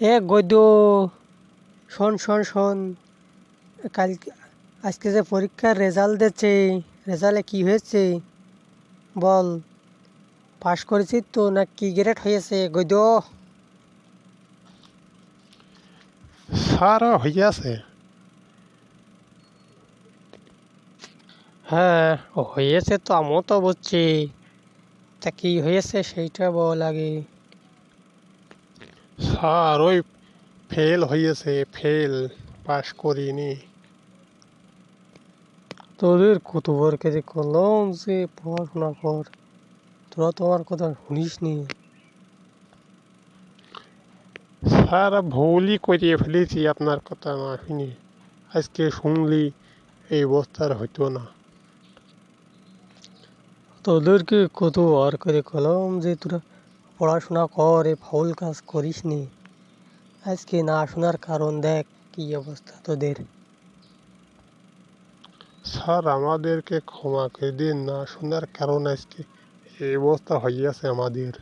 এ গদ্য শোন শোন শোন। কালকে আজকে যে পরীক্ষার রেজাল্ট দিচ্ছে রেজাল্টে কি হয়েছে? বল। পাশ করেছিস তো না কি গ্রেড হয়েছে? গদ্য। স্যার হইয়াছে হ্যাঁ ও হয়েছে তো আমিও তো বুঝছি। তা কি হয়েছে সেইটা বল আগে। স্যার ওই ফেল হয়েছে ফেল পাস করিনি। তোদের কতবার কাছে করলাম যে পড়াশোনা কর তোরা তো আমার কথা শুনিস নি স্যার ভুলই করিয়ে ফেলেছি আপনার কথা না শুনি আজকে শুনলি এই অবস্থার হইতো না। তোদেরকে কতবার করে কলম যে তোরা পড়াশোনা কর এ ফাউল কাজ করিস নি আজকে না শোনার কারণ দেখ, কি অবস্থা তোদের? স্যার, আমাদেরকে ক্ষমা করে দিন, না শোনার কারণ আজকে এই অবস্থা হইয়াছে আমাদের।